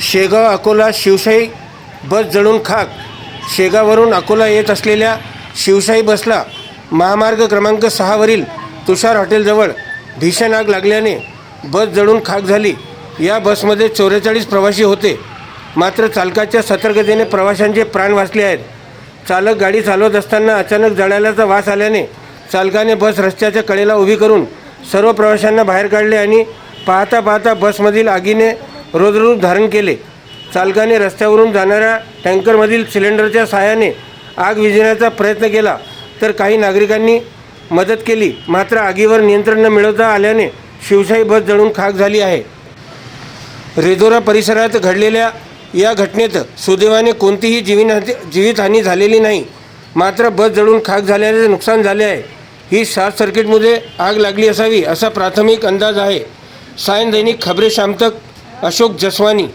शेगाव अकोला शिवशाही बस जळून खाक. शेगाववरून अकोला येत असलेल्या शिवशाही बसला महामार्ग क्रमांक सहावरील तुषार हॉटेलजवळ भीषण आग लागल्याने बस जळून खाक झाली. या बसमध्ये चौवेचाळीस प्रवासी होते. मात्र चालकाच्या सतर्कतेने प्रवाशांचे प्राण वाचले आहेत. चालक गाडी चालवत असताना अचानक जळाल्याचा वास आल्याने चालकाने बस रस्त्याच्या कडेला उभी करून सर्व प्रवाशांना बाहेर काढले आणि पाहता पाहता बसमधील आगीने रोजरूप धारण केले. चालकाने रस्त्यावरून जाणाऱ्या टँकरमधील सिलेंडरच्या सहाय्याने आग विझण्याचा प्रयत्न केला तर काही नागरिकांनी मदत केली. मात्र आगीवर नियंत्रण न मिळवता आल्याने शिवशाही बस जळून खाक झाली आहे. रेदोरा परिसरात घडलेल्या या घटनेत सुदैवाने कोणतीही जीवितहानी जीवितहानी झालेली नाही. मात्र बस जळून खाक झाल्याचे नुकसान झाले आहे. ही शॉर्ट सर्किटमध्ये आग लागली असावी असा प्राथमिक अंदाज आहे. सायन दैनिक खबरे शामतक અશોક જસવાની.